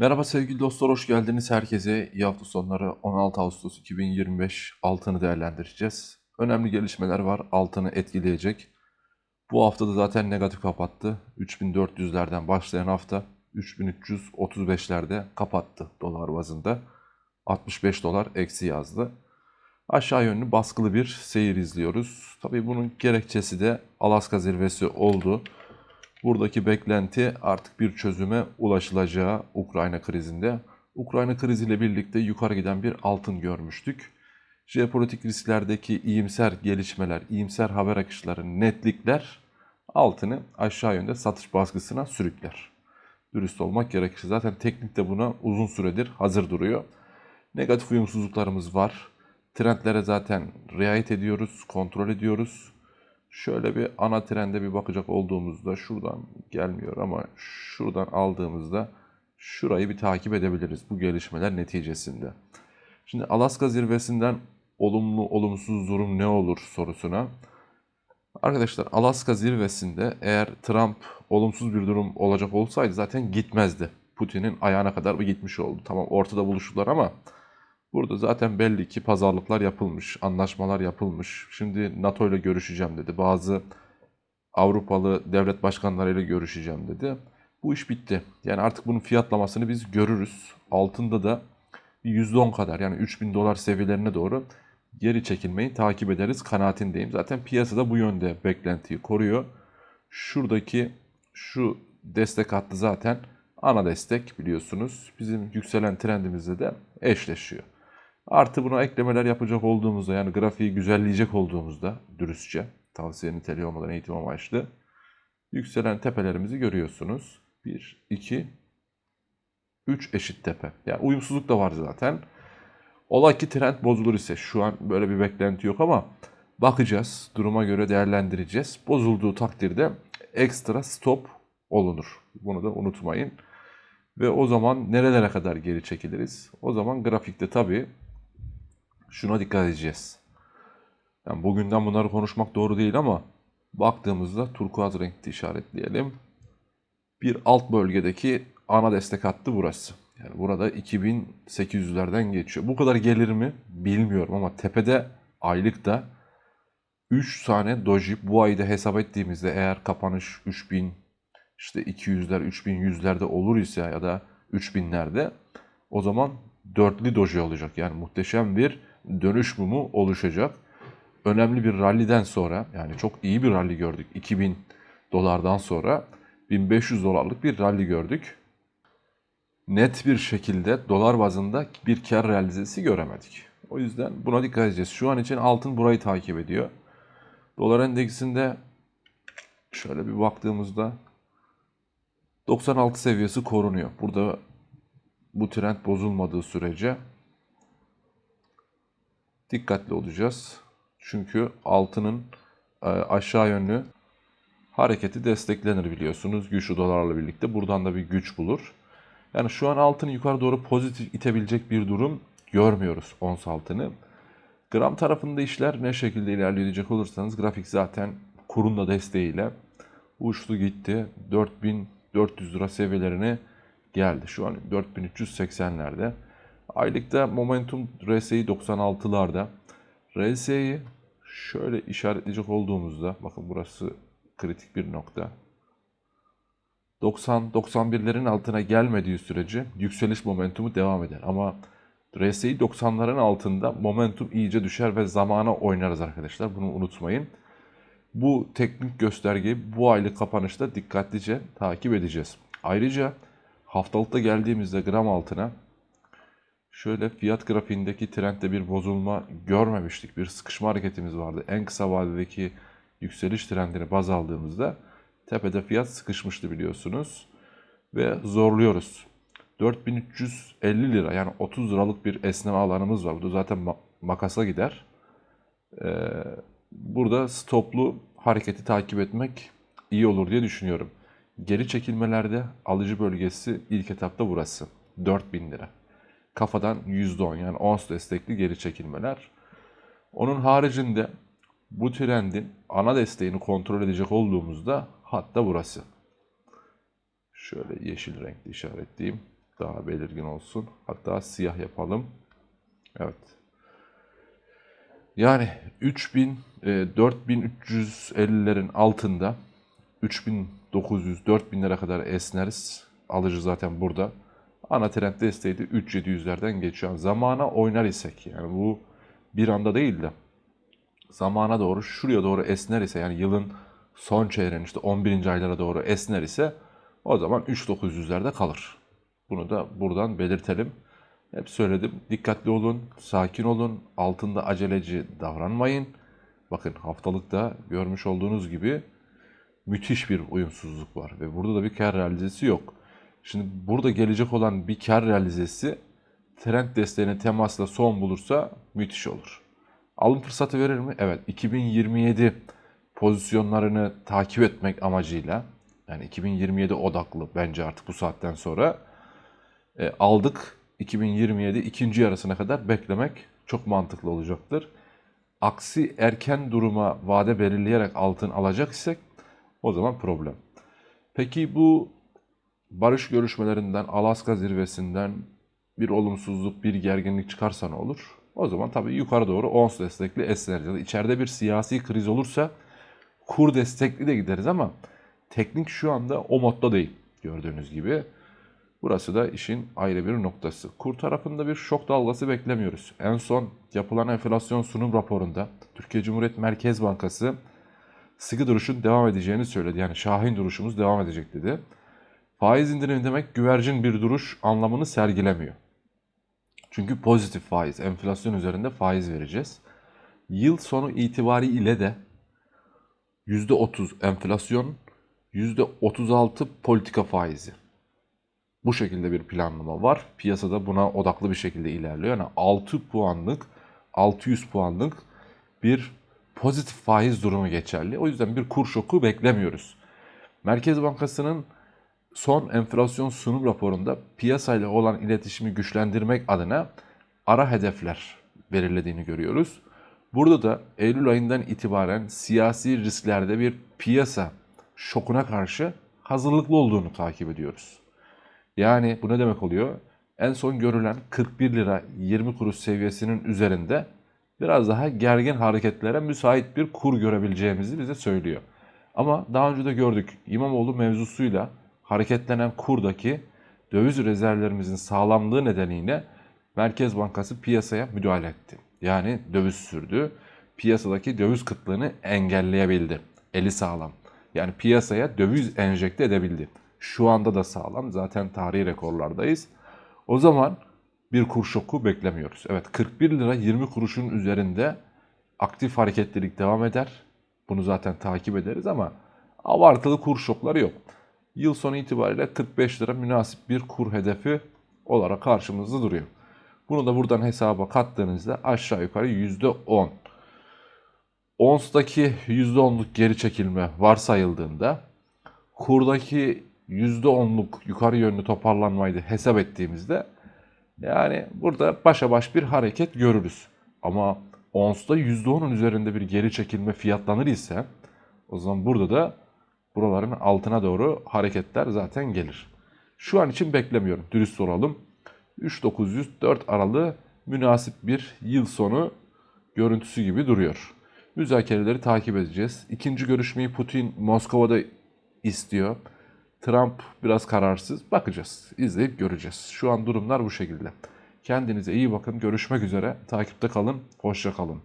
Merhaba sevgili dostlar, hoş geldiniz herkese. İyi hafta sonları 16 Ağustos 2025 altını değerlendireceğiz. Önemli gelişmeler var, altını etkileyecek. Bu hafta da zaten negatif kapattı. 3400'lerden başlayan hafta 3335'lerde kapattı dolar bazında. 65 dolar eksi yazdı. Aşağı yönlü baskılı bir seyir izliyoruz. Tabii bunun gerekçesi de Alaska zirvesi oldu. Buradaki beklenti artık bir çözüme ulaşılacağı Ukrayna krizinde. Ukrayna kriziyle birlikte yukarı giden bir altın görmüştük. Jeopolitik risklerdeki iyimser gelişmeler, iyimser haber akışları, netlikler altını aşağı yönde satış baskısına sürükler. Dürüst olmak gerekirse zaten teknik de buna uzun süredir hazır duruyor. Negatif uyumsuzluklarımız var. Trendlere zaten riayet ediyoruz, kontrol ediyoruz. Şöyle bir ana trende bir bakacak olduğumuzda şuradan gelmiyor ama şuradan aldığımızda şurayı bir takip edebiliriz bu gelişmeler neticesinde. Şimdi Alaska zirvesinden olumlu olumsuz durum ne olur sorusuna. Arkadaşlar Alaska zirvesinde eğer Trump olumsuz bir durum olacak olsaydı zaten gitmezdi. Putin'in ayağına kadar bir gitmiş oldu. Tamam ortada buluştular ama Burada zaten belli ki pazarlıklar yapılmış, anlaşmalar yapılmış. Şimdi NATO ile görüşeceğim dedi. Bazı Avrupalı devlet başkanlarıyla görüşeceğim dedi. Bu iş bitti. Yani artık bunun fiyatlamasını biz görürüz. Altında da %10 kadar yani 3000 dolar seviyelerine doğru geri çekilmeyi takip ederiz kanaatindeyim. Zaten piyasada bu yönde beklentiyi koruyor. Şuradaki şu destek hattı zaten ana destek biliyorsunuz. Bizim yükselen trendimizle de eşleşiyor. Artı buna eklemeler yapacak olduğumuzda yani grafiği güzelleyecek olduğumuzda dürüstçe tavsiye niteliği olmadan eğitim amaçlı yükselen tepelerimizi görüyorsunuz. 1, 2, 3 eşit tepe. Yani uyumsuzluk da var zaten. Ola ki trend bozulur ise şu an böyle bir beklenti yok ama bakacağız. Duruma göre değerlendireceğiz. Bozulduğu takdirde ekstra stop olunur. Bunu da unutmayın. Ve o zaman nerelere kadar geri çekiliriz? O zaman grafikte tabii şuna dikkat edeceğiz. Yani bugünden bunları konuşmak doğru değil ama baktığımızda turkuaz renkli işaretleyelim. Bir alt bölgedeki ana destek hattı burası. Yani burada 2800'lerden geçiyor. Bu kadar gelir mi bilmiyorum ama tepede aylıkta 3 tane doji bu ayda hesap ettiğimizde eğer kapanış 3000 işte 200'ler 3100'lerde olur ise ya da 3000'lerde o zaman dörtlü doji olacak. Yani muhteşem bir dönüş mumu oluşacak. Önemli bir ralliden sonra yani çok iyi bir rally gördük. 2000 dolardan sonra 1500 dolarlık bir rally gördük. Net bir şekilde dolar bazında bir kar realizesi göremedik. O yüzden buna dikkat edeceğiz. Şu an için altın burayı takip ediyor. Dolar endeksinde şöyle bir baktığımızda 96 seviyesi korunuyor. Burada bu trend bozulmadığı sürece dikkatli olacağız. Çünkü altının e, aşağı yönlü hareketi desteklenir biliyorsunuz. Güçlü dolarla birlikte buradan da bir güç bulur. Yani şu an altını yukarı doğru pozitif itebilecek bir durum görmüyoruz ons altını. Gram tarafında işler ne şekilde ilerleyecek olursanız grafik zaten kurun da desteğiyle uçtu gitti. 4400 lira seviyelerine geldi. Şu an 4380'lerde. Aylıkta momentum RSI 96'larda. RSI'yi şöyle işaretleyecek olduğumuzda bakın burası kritik bir nokta. 90-91'lerin altına gelmediği sürece yükseliş momentumu devam eder. Ama RSI 90'ların altında momentum iyice düşer ve zamana oynarız arkadaşlar. Bunu unutmayın. Bu teknik göstergeyi bu aylık kapanışta dikkatlice takip edeceğiz. Ayrıca haftalıkta geldiğimizde gram altına şöyle fiyat grafiğindeki trendde bir bozulma görmemiştik. Bir sıkışma hareketimiz vardı. En kısa vadedeki yükseliş trendini baz aldığımızda tepede fiyat sıkışmıştı biliyorsunuz. Ve zorluyoruz. 4350 lira yani 30 liralık bir esneme alanımız var. Bu da zaten makasa gider. Ee, burada stoplu hareketi takip etmek iyi olur diye düşünüyorum. Geri çekilmelerde alıcı bölgesi ilk etapta burası. 4000 lira. Kafadan %10 yani ons destekli geri çekilmeler. Onun haricinde bu trendin ana desteğini kontrol edecek olduğumuzda hatta burası. Şöyle yeşil renkli işaretleyeyim. Daha belirgin olsun. Hatta siyah yapalım. Evet. Yani 3000, e, 4350'lerin altında 3900, 4000'lere kadar esneriz. Alıcı zaten burada. Ana trend desteği de 3700'lerden geçiyor. Zamana oynar isek yani bu bir anda değil de zamana doğru şuraya doğru esner ise yani yılın son çeyreğinin işte 11. aylara doğru esner ise o zaman 3900'lerde kalır. Bunu da buradan belirtelim. Hep söyledim. Dikkatli olun, sakin olun, altında aceleci davranmayın. Bakın haftalıkta görmüş olduğunuz gibi müthiş bir uyumsuzluk var ve burada da bir kar realizesi yok. Şimdi burada gelecek olan bir kar realizesi trend desteğine temasla son bulursa müthiş olur. Alım fırsatı verir mi? Evet. 2027 pozisyonlarını takip etmek amacıyla yani 2027 odaklı bence artık bu saatten sonra e, aldık. 2027 ikinci yarısına kadar beklemek çok mantıklı olacaktır. Aksi erken duruma vade belirleyerek altın alacak isek o zaman problem. Peki bu barış görüşmelerinden, Alaska zirvesinden bir olumsuzluk, bir gerginlik çıkarsa ne olur? O zaman tabii yukarı doğru ons destekli esneriz. İçeride bir siyasi kriz olursa kur destekli de gideriz ama teknik şu anda o modda değil gördüğünüz gibi. Burası da işin ayrı bir noktası. Kur tarafında bir şok dalgası beklemiyoruz. En son yapılan enflasyon sunum raporunda Türkiye Cumhuriyet Merkez Bankası sıkı duruşun devam edeceğini söyledi. Yani şahin duruşumuz devam edecek dedi. Faiz indirimi demek güvercin bir duruş anlamını sergilemiyor. Çünkü pozitif faiz, enflasyon üzerinde faiz vereceğiz. Yıl sonu itibariyle de %30 enflasyon, %36 politika faizi. Bu şekilde bir planlama var. Piyasada buna odaklı bir şekilde ilerliyor. Yani 6 puanlık, 600 puanlık bir pozitif faiz durumu geçerli. O yüzden bir kur şoku beklemiyoruz. Merkez Bankası'nın son enflasyon sunum raporunda piyasayla olan iletişimi güçlendirmek adına ara hedefler belirlediğini görüyoruz. Burada da Eylül ayından itibaren siyasi risklerde bir piyasa şokuna karşı hazırlıklı olduğunu takip ediyoruz. Yani bu ne demek oluyor? En son görülen 41 lira 20 kuruş seviyesinin üzerinde biraz daha gergin hareketlere müsait bir kur görebileceğimizi bize söylüyor. Ama daha önce de gördük İmamoğlu mevzusuyla hareketlenen kurdaki döviz rezervlerimizin sağlamlığı nedeniyle Merkez Bankası piyasaya müdahale etti. Yani döviz sürdü. Piyasadaki döviz kıtlığını engelleyebildi. Eli sağlam. Yani piyasaya döviz enjekte edebildi. Şu anda da sağlam. Zaten tarihi rekorlardayız. O zaman bir kur şoku beklemiyoruz. Evet 41 lira 20 kuruşun üzerinde aktif hareketlilik devam eder. Bunu zaten takip ederiz ama abartılı kur şokları yok. Yıl sonu itibariyle 45 lira münasip bir kur hedefi olarak karşımızda duruyor. Bunu da buradan hesaba kattığınızda aşağı yukarı %10. Ons'taki %10'luk geri çekilme varsayıldığında kurdaki %10'luk yukarı yönlü toparlanmayı da hesap ettiğimizde yani burada başa baş bir hareket görürüz. Ama Ons'ta %10'un üzerinde bir geri çekilme fiyatlanır ise o zaman burada da buraların altına doğru hareketler zaten gelir. Şu an için beklemiyorum. Dürüst olalım. 3904 aralığı münasip bir yıl sonu görüntüsü gibi duruyor. Müzakereleri takip edeceğiz. İkinci görüşmeyi Putin Moskova'da istiyor. Trump biraz kararsız. Bakacağız. İzleyip göreceğiz. Şu an durumlar bu şekilde. Kendinize iyi bakın. Görüşmek üzere. Takipte kalın. Hoşça kalın.